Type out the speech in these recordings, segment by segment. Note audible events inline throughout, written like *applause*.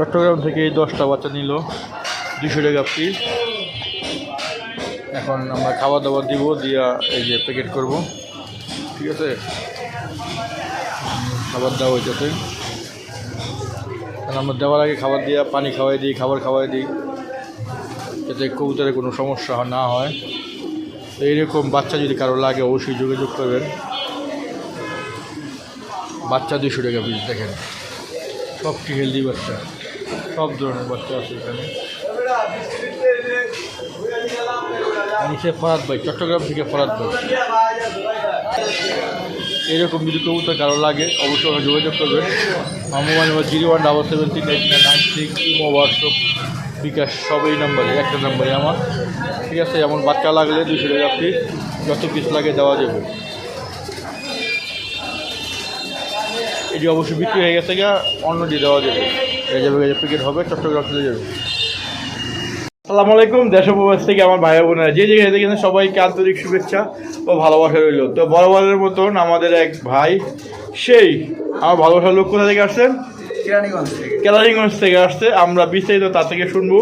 চট্টগ্রাম থেকে দশটা বাচ্চা নিল। দুশো টাকা পিস এখন আমরা খাবার দাবার দিব, দিয়া এই যে প্যাকেট করব। ঠিক আছে? খাবার দেওয়া হইতেছে কারণ আমরা দেওয়ার আগে খাবার দিয়া, পানি খাওয়াই দিই, খাবার খাওয়াই দিই। যাতে কবুতরের কোনো সমস্যা না হয়। তো এইরকম বাচ্চা যদি কারও লাগে, অবশ্যই যোগাযোগ করবেন। বাচ্চা দুশো টাকা পিস দেখেন। সবটি হেলদি বাচ্চা। সব ধরনের বাচ্চা আছে এখানে। নিচে ফরাত ভাই, চট্টগ্রাম থেকে ফরাত ভাই। এরকম যদি কবুতর কারও লাগে, অবশ্যই আমাকে যোগাযোগ করবেন আমার number zero one double seven three eight nine six, imo, WhatsApp, bKash সব এই নাম্বারে, একটা নাম্বারে আমার। ঠিক আছে, এমন বাচ্চা লাগলে দুশো টাকা পিস যত পিস লাগে দেওয়া যাবে। এটি অবশ্যই বিক্রি হয়ে গেছে গা অন্য দিয়ে দেওয়া যাবে। এই যাবে হবে চট্টগ্রাম চলে যাবে। আসসালামু আলাইকুম দেশ উপবাস থেকে আমার ভাই বোনেরা। যে যেখানে দেখেছেন সবাইকে আন্তরিক শুভেচ্ছা ও ভালোবাসা রইল। তো বরাবরের মতন আমাদের এক ভাই সেই আমার ভালোবাসার লোক কোথা থেকে আসছেন? কেরানীগঞ্জ থেকে। কেলারিগঞ্জ থেকে আসছে। আমরা বিস্তারিত তার থেকে শুনব।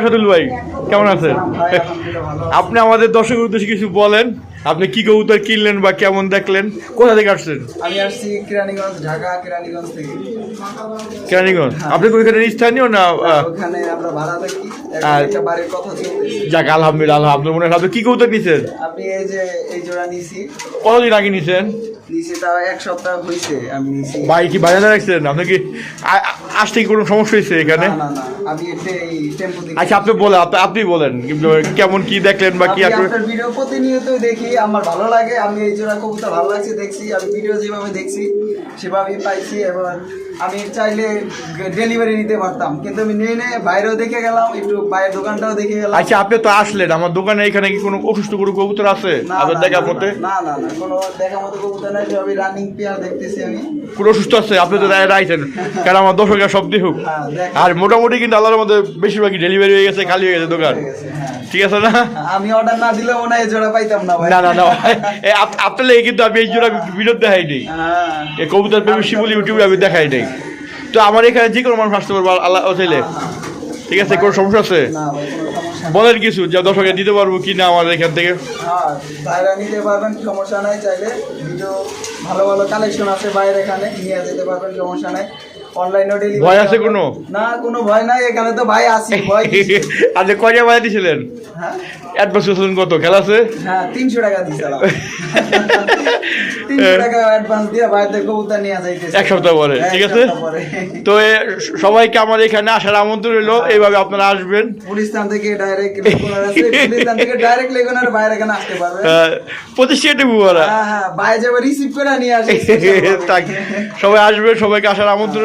আসাদুল ভাই কেমন আছেন? ভাই আলহামদুলিল্লাহ ভালো আপনি আমাদের দর্শকের উদ্দেশ্যে কিছু বলেন। আপনি কি কবুতর কিনলেন বা কেমন দেখলেন? কোথা থেকে আসছেন আমি আসছি কেরানীগঞ্জ ঢাকা কেরানীগঞ্জ থেকে। কেরানীগঞ্জ? আপনি কি ওইখানে স্থানীয় না আহ, ওখানে আমরা ভাড়া থাকি। একটা বাড়ির কথা চলতেছে। যাক আলহামদুলিল্লাহ মনে হয় আপনি কি কবুতর নিছেন? আপনি এই যে এই জোড়া নিছি। কতদিন আগে নিছেন? নিছি তাও এক সপ্তাহ হয়েছে আমি নিছি। ভাই কি বাজারে রাখছেন? আপনি কি আসতে কি কোনো সমস্যা হয়েছে এখানে? আচ্ছা আপনি বলেন আপনি- বলেন কেমন কি দেখলেন বা কি আপনার ভিডিও প্রতিনিয়ত দেখি আমার ভালো লাগে আমি এই জোড়া কবুতর ভালো লাগছে দেখছি আমি ভিডিও যেভাবে দেখছি সেভাবেই পাইছি এবং আমি চাইলে ডেলিভারি নিতে পারতাম। কিন্তু আমি নিয়ে নিয়ে বাইরেও দেখে গেলাম একটু বাইরের দোকানটাও দেখে গেলাম। আচ্ছা আপনি তো আসলেন। আমার দোকানে এখানে কি কোনো অসুস্থ কোনো কবুতর আছে? আপনার না, মতে? না না না কোনো দেখার মতো কবুতর নাই যে আমি রানিং পেয়ার দেখতেছি আমি। কোনো অসুস্থ আছে? আপনি তো রাইছেন। *laughs* কারণ আমার দর্শকের সব দেখুক হ্যাঁ আর মোটামুটি কিন্তু আল্লাহর মধ্যে বেশিরভাগই ডেলিভারি হয়ে গেছে খালি হয়ে গেছে দোকান। হ্যাঁ। ঠিক আছে না? আমি অর্ডার না দিলে মনে হয় জোড়া পাইতাম না ভাই। না না না আপনার লেগে কিন্তু আমি এই জোড়া বিরোধ দেখাই নেই। হ্যাঁ। এই কবুতর প্রেমী শিবুল ইউটিউবে আমি দেখাই নেই। তো আমার এখানে যে কোনো মানুষ আসতে পারব আল্লাহ চাইলে ঠিক আছে কোনো সমস্যা আছে। বলেন কিছু যা দর্শকে দিতে পারব কি না আমার এখান থেকে। হ্যাঁ বাইরে নিতে পারবেন সমস্যা নাই চাইলে ভিডিও ভালো ভালো কালেকশন আছে বাইরে এখানে নিয়ে যেতে পারবেন সমস্যা নাই। অনলাইনেও ডেলিভারি ভয় আছে কোনো? না কোনো ভয় নাই এখানে তো ভাই আছি ভয় কিসের? *laughs* আচ্ছা কয়টা বাজে দিয়েছিলেন হ্যাঁ? অ্যাডভান্স করেছিলেন কত? খেলা আছে? হ্যাঁ তিনশো টাকা দিয়েছিলাম *laughs* তিনশো টাকা অ্যাডভান্স দিয়ে কবুতর নিয়ে যাইতেছে এক সপ্তাহ পরে, হ্যাঁ, ঠিক আছে? তো সবাইকে আমার এখানে আসার আমন্ত্রণ রইল এইভাবে আপনারা আসবেন। পুলিশস্থান থেকে ডাইরেক্ট লেগুনার আছে পুলিশস্থান থেকে ডাইরেক্ট লেগুনার বাইরে এখানে আসতে পারবে। পঁচিশ টাকা বুয়ারা হ্যাঁ হ্যাঁ যাবে রিসিভ করে নিয়ে আসে *laughs* সবাই আসবে সবাইকে আসার আমন্ত্রণ